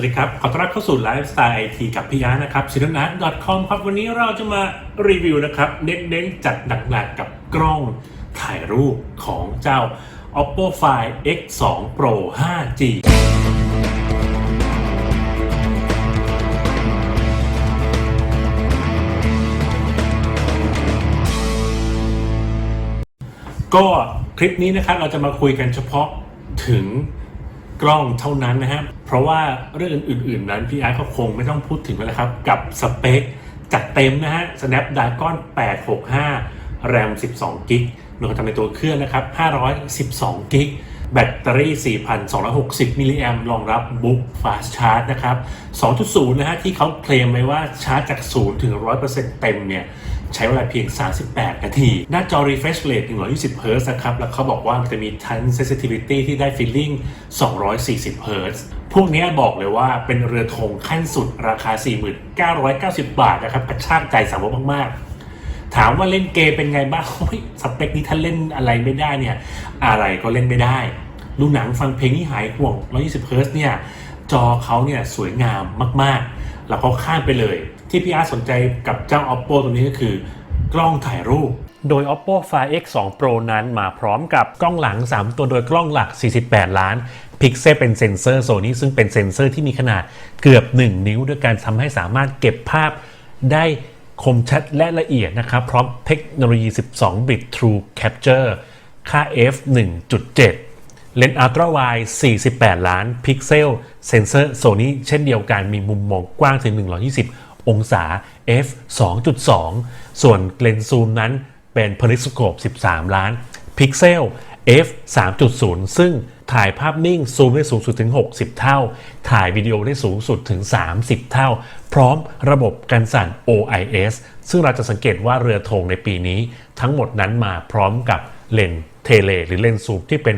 วัสดีครับ ขอต้อนรับเข้าสู่ไลฟ์สไตล์ไอทีกับพี่อานะครับซินนัท .com ครับวันนี้เราจะมารีวิวนะครับ เน้นๆจัดหนักๆกับกล้องถ่ายรูปของเจ้า Oppo Find X2 Pro 5G ก็คลิปนี้นะครับเราจะมาคุยกันเฉพาะถึง กล้องเท่านั้นนะฮะเพราะว่าเรื่องอื่น ๆ นั้นพี่อาร์ก็คงไม่ต้องพูดถึงแล้วครับ กับสเปคจัดเต็มนะฮะ Snapdragon 865 RAM 12 กิกโดยทำในตัวเครื่องนะครับ512 กิก แบตเตอรี่ 4,260 มิลลิแอมรองรับ Book Fast Charge นะครับ 2.0 นะฮะที่เขาเคลมไว้ว่าชาร์จจาก 0 ถึง 100%เต็มเนี่ย ใช้เวลาเพียง 38 นาที หน้าจอ refresh rate 120 Hz นะครับ แล้วเขาบอกว่ามันจะมี touch sensitivity ที่ได้ feeling 240 Hz พวกนี้บอกเลยว่าเป็นเรือธงขั้นสุดราคา 4990 บาทนะครับกระชากใจสาวกมากๆ ถามว่าเล่นเกมเป็นไงบ้างสเปคนี้ถ้าเล่นอะไรไม่ได้เนี่ย อะไรก็เล่นไม่ได้ดูหนังฟังเพลงที่หายห่วง 120 Hz เนี่ย จอเขาเนี่ยสวยงามมากๆ แล้วก็ข้ามไปเลย ที่พี่อาร์สนใจกับเจ้า Oppo ตัวนี้ก็คือกล้องถ่ายรูป โดย Oppo Find X2 Pro นั้นมาพร้อมกับกล้องหลัง 3 ตัวโดยกล้องหลัก 48 ล้านพิกเซลเป็นเซ็นเซอร์โซนี่ซึ่งเป็นเซ็นเซอร์ที่มีขนาดเกือบ 1 นิ้ว ด้วยการทำให้สามารถเก็บภาพได้ คมชัดและละเอียดนะครับ พร้อมเทคโนโลยี 12 bit True Capture ค่า f 1.7 เลนส์อัลตร้าไวด์48 ล้านพิกเซล เซนเซอร์โซนี่เช่นเดียวกันมีมุมมองกว้างถึง 120 องศา f 2.2 ส่วนเลนส์ซูมนั้นเป็น periscope 13 ล้านพิกเซล f 3.0 ซึ่ง ถ่ายภาพนิ่งซูมได้สูงสุดถึง 60 เท่า ถ่ายวิดีโอได้สูงสุดถึง 30 เท่า พร้อมระบบกันสั่น OIS ซึ่งเราจะสังเกตว่าเรือธงในปีนี้ ทั้งหมดนั้นมาพร้อมกับเลนเทเลหรือเลนซูมที่เป็น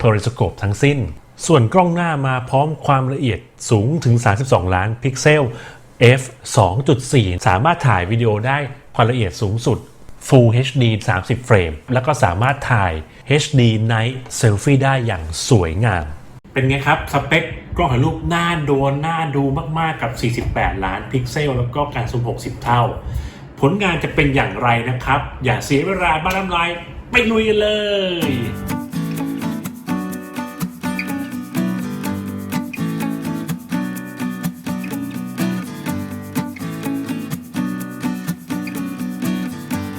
periscope ทั้งสิ้น ส่วนกล้องหน้ามาพร้อมความละเอียดสูงถึง 32 ล้านพิกเซล f 2.4 สามารถถ่ายวิดีโอได้ความละเอียดสูงสุด Full HD 30 เฟรม แล้วก็สามารถถ่าย HD Night Selfie ได้อย่างสวยงาม เป็นไงครับ สเปคกล้องถ่ายรูปหน้าโดนหน้าดูมากๆกับ 48 ล้านพิกเซล แล้วก็การซูม 60 เท่า ผลงานจะเป็นอย่างไรนะครับ อย่าเสียเวลาบ้าน้ำลายไปลุยกันเลย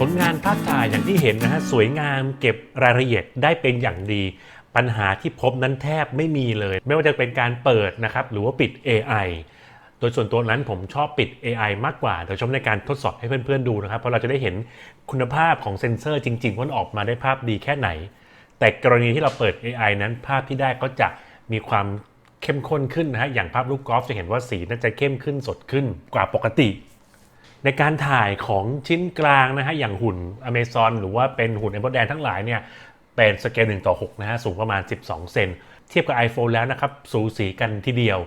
ผลงานภาพถ่ายอย่างที่เห็นนะฮะสวยงามเก็บรายละเอียดได้เป็นอย่างดี ปัญหาที่พบนั้นแทบไม่มีเลย ไม่ว่าจะเป็นการเปิดนะครับหรือว่าปิด AI โดยส่วนตัวนั้นผมชอบปิด AI มากกว่าโดยเฉพาะในการทดสอบให้เพื่อนๆดูนะครับ เพราะเราจะได้เห็นคุณภาพของเซ็นเซอร์จริงๆว่าออกมาได้ภาพดีแค่ไหน แต่กรณีที่เราเปิด AI นั้นภาพที่ได้ก็จะมีความเข้มข้นขึ้นนะฮะอย่างภาพลูกกอล์ฟจะเห็นว่าสีน่าจะเข้มขึ้นสดขึ้นกว่าปกติ ในการถ่ายของชิ้นกลางนะฮะอย่างหุ่น Amazon หรือว่าเป็นหุ่น a อ p แดนทั้งหลายเนี่ยเป็นสเกล1ต่อ6นะฮะสูงประมาณ 12 เซนเทียบกับ iPhone แล้วนะครับ สูสีกันทีเดียว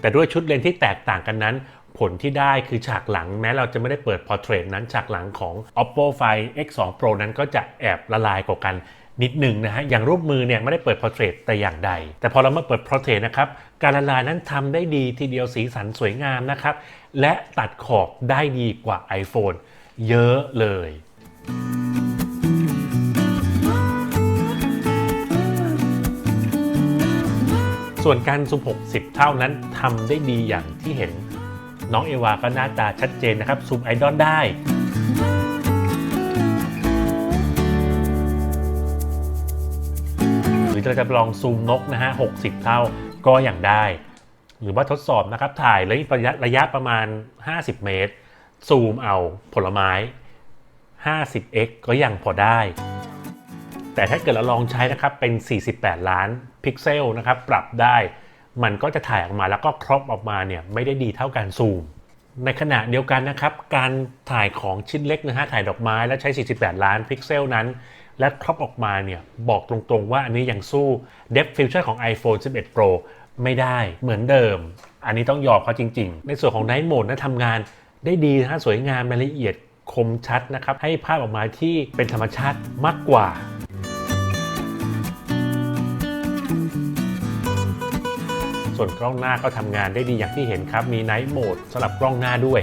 แต่ด้วยชุดเลนส์ที่แตกต่างกันนั้น ผลที่ได้คือฉากหลังแม้เราจะไม่ได้เปิด Portrait นั้นฉากหลังของ Oppo Find X2 Pro นั้นก็จะแอบละลายกว่ากันนิดหนึ่งนะฮะ อย่างรูปมือเนี่ยไม่ได้เปิด Portrait แต่อย่างใด แต่พอเรามาเปิด Portrait นะครับ การละลายนั้นทำได้ดีทีเดียวสีสันสวยงามนะครับ และตัดขอบได้ดีกว่า iPhone เยอะเลยส่วนการซูม60 เท่านั้นทำได้ดีอย่างที่เห็น น้องเอวาก็หน้าตาชัดเจนนะครับซูมไอดอลได้หรือเราจะลองซูมนกนะฮะ60 เท่าก็อย่างได้ หรือว่าทดสอบนะครับถ่ายระยะระยะระยะประมาณ 50 เมตร ซูมเอาผลไม้ 50x ก็ยังพอได้ แต่ถ้าเกิดเราลองใช้นะครับเป็น 48 ล้านพิกเซลนะครับปรับได้ มันก็จะถ่ายออกมาแล้วก็ครอปออกมาเนี่ยไม่ได้ดีเท่าการซูม ในขณะเดียวกันนะครับ การถ่ายของชิ้นเล็กนะฮะถ่ายดอกไม้แล้วใช้ 48 ล้านพิกเซลนั้น และครอปออกมาเนี่ยบอกตรงๆว่าอันนี้ยังสู้ Depth Filter ของ iPhone 11 Pro ไม่ได้เหมือนเดิม อันนี้ต้องยอมเขาจริงๆ ในส่วนของ Night Mode นะทำงานได้ดีนะฮะสวยงามรายละเอียดคมชัดนะครับให้ภาพออกมาที่เป็นธรรมชาติมากกว่า ส่วนกล้องหน้าก็ทำงานได้ดีอย่างที่เห็นครับ มี Night Mode สำหรับกล้องหน้าด้วย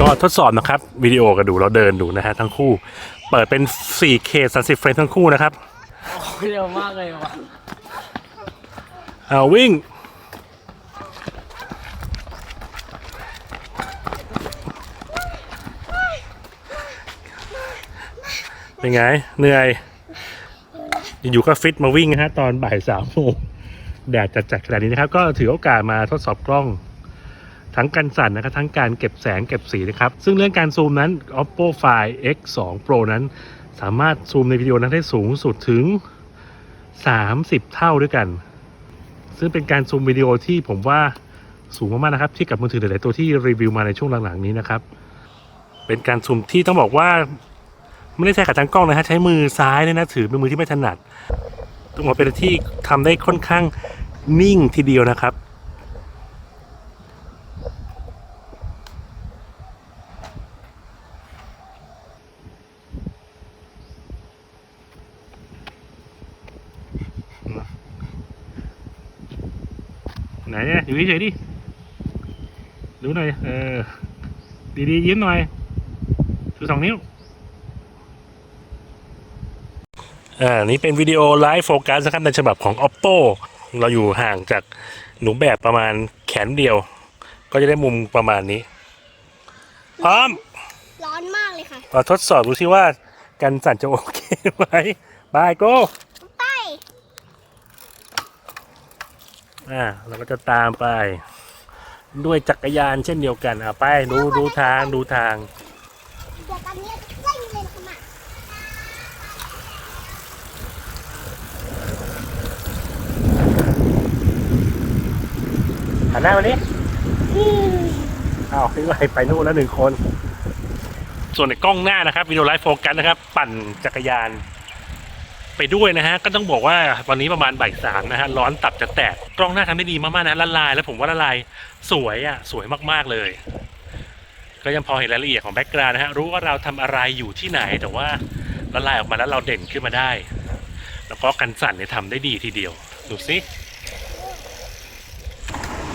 ก็ทดสอบนะครับวิดีโอก็ดูแล้วเดินดูนะฮะทั้งคู่ เปิดเป็น 4K 30เฟรมทั้งคู่นะครับเร็วมากเลยว่ะเอาวิ่ง เป็นไง เหนื่อย อยู่ก็ฟิตมาวิ่งนะฮะตอนบ่ายสามโมงแดดจัดๆขนาดนี้นะครับ ก็ถือโอกาสมาทดสอบกล้อง ทั้งกันสั่นนะครับทั้งการเก็บแสงเก็บสีนะครับ ซึ่งเรื่องการซูมนั้น oppo find x 2 pro นั้น สามารถซูมในวิดีโอนั้นได้สูงสุดถึง 30 เท่าด้วยกัน ซึ่งเป็นการซูมวิดีโอที่ผมว่าสูงมากๆนะครับที่กับมือถือหลายๆตัวที่รีวิวมาในช่วงหลังๆนี้นะครับ เป็นการซูมที่ต้องบอกว่า ไม่ได้ใช้ขาตั้งกล้องนะฮะใช้มือซ้ายเนี่ยนะถือเป็นมือที่ไม่ถนัดต้องบอกเป็นที่ทำได้ค่อนข้างนิ่งทีเดียวนะครับไหนเนี่ยอยู่เฉยๆดิดูหน่อยเออดีๆยิ้มหน่อยชูสองนิ้ว อ่านี่เป็นวิดีโอไลฟ์โฟกัสนะครับในฉบับของ oppo เราอยู่ห่างจากหนูแบบประมาณแขนเดียว ก็จะได้มุมประมาณนี้ พร้อม ร้อนมากเลยค่ะมาทดสอบดูซิว่ากันสั่นจะโอเคไหมบายโก้ไป อ่าเราก็จะตามไป ด้วยจักรยานเช่นเดียวกันอะไปดูดูทางดูทาง เดี๋ยวตอนนี้เร่งเลยนะคะมา หันหน้ามาดิอ้าวพี่ไไปนู่นแล้วหนึ่งคน ส่วนในกล้องหน้านะครับวิดีโอไลฟ์โฟกัสนะครับ ปั่นจักรยาน ไปด้วยนะฮะ ก็ต้องบอกว่าวันนี้ประมาณบ่ายสามนะฮะ ร้อนตับจะแตก กล้องหน้าทำได้ดีมากๆนะละลาย แล้วผมว่าละลายสวยอะ สวยมากๆเลย ก็ยังพอเห็นรายละเอียดของแบ็กกราวน์นะฮะ รู้ว่าเราทำอะไรอยู่ที่ไหน แต่ว่าละลายออกมาแล้วเราเด่นขึ้นมาได้ แล้วก็กันสั่นเนี่ยทำได้ดีทีเดียว ดูสิ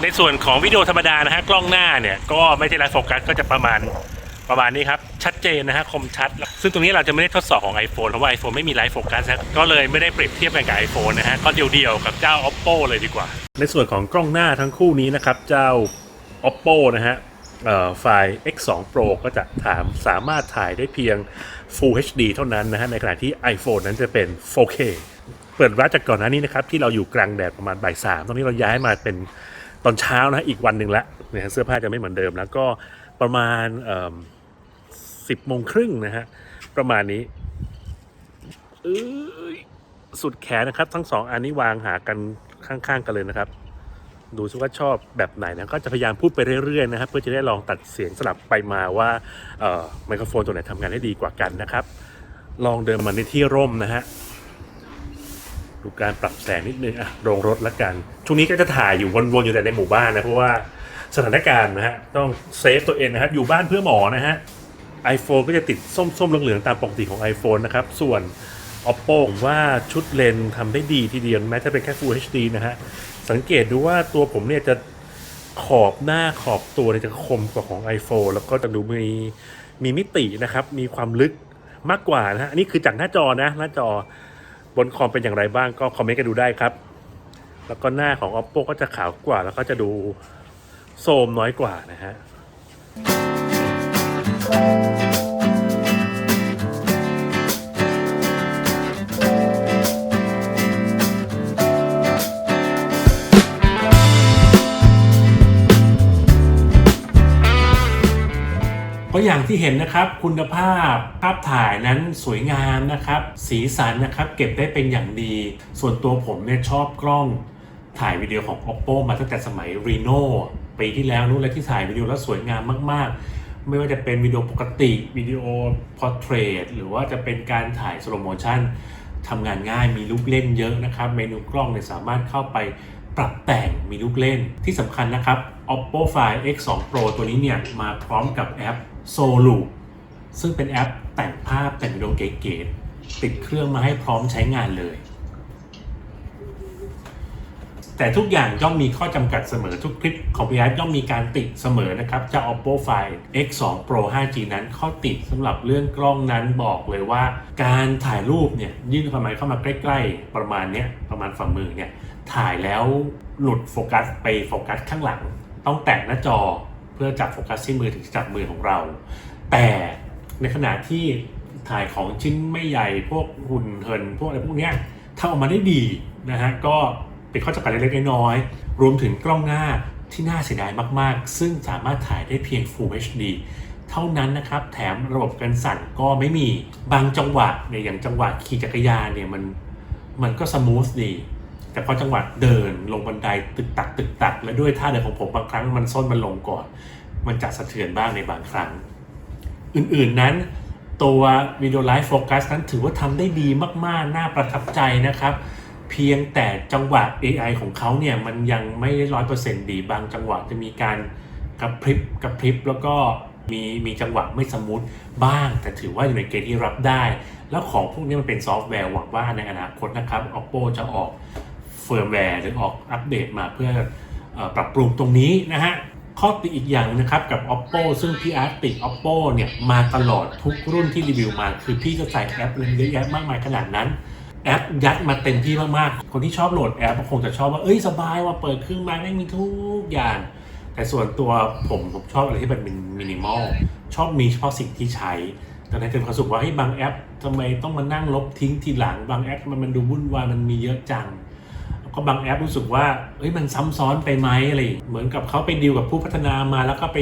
ในส่วนของวิดีโอธรรมดานะฮะกล้องหน้าเนี่ยก็ไม่ใช่ไลฟ์โฟกัสก็จะประมาณประมาณนี้ครับ ชัดเจนนะฮะคมชัด ซึ่งตรงนี้เราจะไม่ได้ทดสอบของ iPhone เพราะว่า iPhone ไม่มีไลฟ์โฟกัสก็เลยไม่ได้เปรียบเทียบกันกับ iPhone นะฮะก็เดียวๆกับเจ้า Oppo เลยดีกว่า ในส่วนของกล้องหน้าทั้งคู่นี้นะครับ เจ้า Oppo นะฮะไฟล์ X2 Pro ก็จะถามสามารถถ่ายได้เพียง Full HD เท่านั้นนะฮะในขณะที่ iPhone นั้นจะเป็น 4K เปิดร้านจากก่อนหน้านี้นะครับที่เราอยู่กลางแดดประมาณบ่ายสามตอนนี้เราย้ายมาเป็น ตอนเช้านะอีกวันหนึ่งละเนี่ยเสื้อผ้าจะไม่เหมือนเดิมแล้วก็ประมาณสิบโมงครึ่งนะฮะประมาณนี้สุดแขนนะครับ ทั้งสองอันนี้วางหากันข้างๆกันเลยนะครับ ดูซิว่าชอบแบบไหนนะก็จะพยายามพูดไปเรื่อยๆนะครับเพื่อจะได้ลองตัดเสียงสลับไปมาว่าไมโครโฟนตัวไหนทำงานได้ดีกว่ากันนะครับ ลองเดินมาในที่ร่มนะฮะ ดูการปรับแสงนิดนึงอะโรงรถละกัน ช่วงนี้ก็จะถ่ายอยู่วนๆอยู่แต่ในหมู่บ้านนะเพราะว่าสถานการณ์นะฮะต้องเซฟตัวเองนะครับอยู่บ้านเพื่อหมอนะฮะ iPhone ก็จะติดส้มๆเหลืองๆตามปกติของ iPhone นะครับ ส่วน Oppo ผมว่าชุดเลนทำได้ดีทีเดียวแม้จะเป็นแค่ Full HD นะฮะ สังเกตดูว่าตัวผมเนี่ยจะขอบหน้าขอบตัวเนี่ยจะคมกว่าของ iPhone แล้วก็จะดูมีมีมิตินะครับ มีความลึกมากกว่านะฮะอันนี้คือจากหน้าจอนะหน้าจอ บนคอมเป็นอย่างไรบ้างก็คอมเมนต์กันดูได้ครับ แล้วก็หน้าของ oppo ก็จะขาวกว่า แล้วก็จะดูโซมน้อยกว่านะฮะ ก็อย่างที่เห็นนะครับคุณภาพภาพถ่ายนั้นสวยงามนะครับ สีสันนะครับเก็บได้เป็นอย่างดี ส่วนตัวผมเนี่ยชอบกล้องถ่ายวิดีโอของ oppo มาตั้งแต่สมัย reno ปีที่แล้วนู้นและที่ถ่ายวิดีโอแล้วสวยงามมาก ๆ ไม่ว่าจะเป็นวิดีโอปกติวิดีโอ portrait หรือว่าจะเป็นการถ่าย slow motion ทำงานง่ายมีลูกเล่นเยอะนะครับ เมนูกล้องเนี่ยสามารถเข้าไปปรับแต่งมีลูกเล่นที่สำคัญนะครับ Oppo Find X2 Pro ตัวนี้เนี่ยมาพร้อมกับแอป Solo ซึ่งเป็นแอปแต่งภาพแต่งวิดีโอเก๋ๆติดเครื่องมาให้พร้อมใช้งานเลย แต่ทุกอย่างย่อมมีข้อจำกัดเสมอทุกคลิปของพีอาร์ย่อมมีการติดเสมอนะครับจะ Oppo Find X2 Pro 5G นั้นข้อติดสำหรับเรื่องกล้องนั้นบอกเลยว่า การถ่ายรูปเนี่ยยื่นเข้ามาเข้ามาใกล้ ๆ ประมาณเนี้ยประมาณฝ่ามือเนี่ยถ่ายแล้วหลุดโฟกัสไปโฟกัสข้างหลัง ต้องแตะหน้าจอ เพื่อจับโฟกัสที่มือถึงจับมือของเรา แต่ในขณะที่ถ่ายของชิ้นไม่ใหญ่พวกหุ่นเหินพวกอะไรพวกเนี้ยทำออกมาได้ดีนะฮะก็เป็นข้อจำกัดเล็กๆน้อยๆรวมถึงกล้องหน้าที่น่าเสียดายมากๆ ซึ่งสามารถถ่ายได้เพียง Full HD เท่านั้นนะครับ แถมระบบกันสั่นก็ไม่มีบางจังหวะเนี่ยอย่างจังหวะขี่จักรยานเนี่ยมันมันก็สมูทดี แต่พอจังหวะเดินลงบันไดตึกตักตึกตัก และด้วยท่าเดินของผมบางครั้งมันส้นมันลงก่อน มันจะสะเทือนบ้างในบางครั้ง อื่นๆนั้นตัววิดีโอไลฟ์โฟกัสนั้นถือว่าทำได้ดีมากๆ น่าประทับใจนะครับ เพียงแต่จังหวะ AI ของเขาเนี่ยมันยังไม่ร้อยเปอร์เซ็นต์ดีบางจังหวะจะมีการกระพริบกระพริบแล้วก็มีมีจังหวะไม่สมูทบ้าง แต่ถือว่าอยู่ในเกณฑ์ที่รับได้ แล้วของพวกนี้มันเป็นซอฟต์แวร์หวังว่าในอนาคตนะครับ Oppo จะออก เฟิร์มแวร์หรือออกอัปเดตมาเพื่ออปรับปรุงตรงนี้นะฮะข้อติอีกอย่างนะครับกับ Oppo ซึ่งพี่อาร์ตติด Oppo เนี่ยมาตลอดทุกรุ่นที่รีวิวมา คือพี่จะใส่แอปเล่นเยอะแยะมากมายขนาดนั้น แอปยัดมาเต็มที่มากๆ คนที่ชอบโหลดแอปคงจะชอบว่า เอ้ยสบายว่าเปิดเครื่องมาได้มีทุกอย่าง แต่ส่วนตัวผมผมชอบอะไรที่มันเป็นมินิมอลชอบมีเฉพาะสิ่งที่ใช้แต่ในเต็มความสึกว่าเฮ้บางแอปทำไมต้องมานั่งลบทิ้งทีหลังบางแอปทำไมันมันดูวุ่นวายมันมีเยอะจัง ก็บางแอปรู้สึกว่าเฮ้ยมันซ้ำซ้อนไปไหมอะไรเหมือนกับเขาไปดีลกับผู้พัฒนามาแล้วก็ไป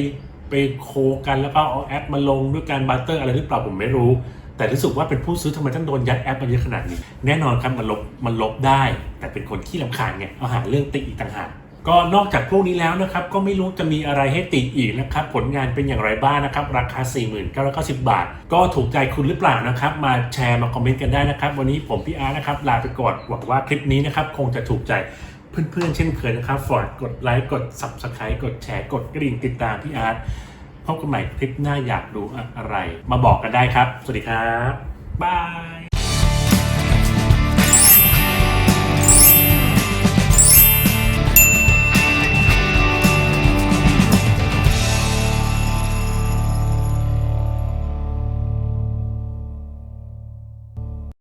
ไปโคกันแล้วก็เอาแอปมาลงด้วยการบัตเตอร์อะไรหรือเปล่าผมไม่รู้ แต่รู้สึกว่าเป็นผู้ซื้อทำไมต้องโดนยัดแอปมาเยอะขนาดนี้ แน่นอนครับมันลบมันลบได้ แต่เป็นคนขี้ลำคาญไงเอาหาเรื่องติอีกต่างหาก ก็นอกจากพวกนี้แล้วนะครับก็ไม่รู้จะมีอะไรให้ติอีกนะครับผลงานเป็นอย่างไรบ้างนะครับ ราคา 4990 บาท ก็ถูกใจคุณหรือเปล่านะครับ มาแชร์มาคอมเมนต์กันได้นะครับ วันนี้ผมพี่อาร์นะครับลาไปก่อนหวังว่าคลิปนี้นะครับคงจะถูกใจเพื่อนๆเช่นเคยนะครับฝากกดไลค์กด Subscribe กดแชร์กดกระดิ่งติดตามพี่อาร์ตพบกันใหม่คลิปหน้าอยากดูอะไร มาบอกกันได้ครับ สวัสดีครับบาย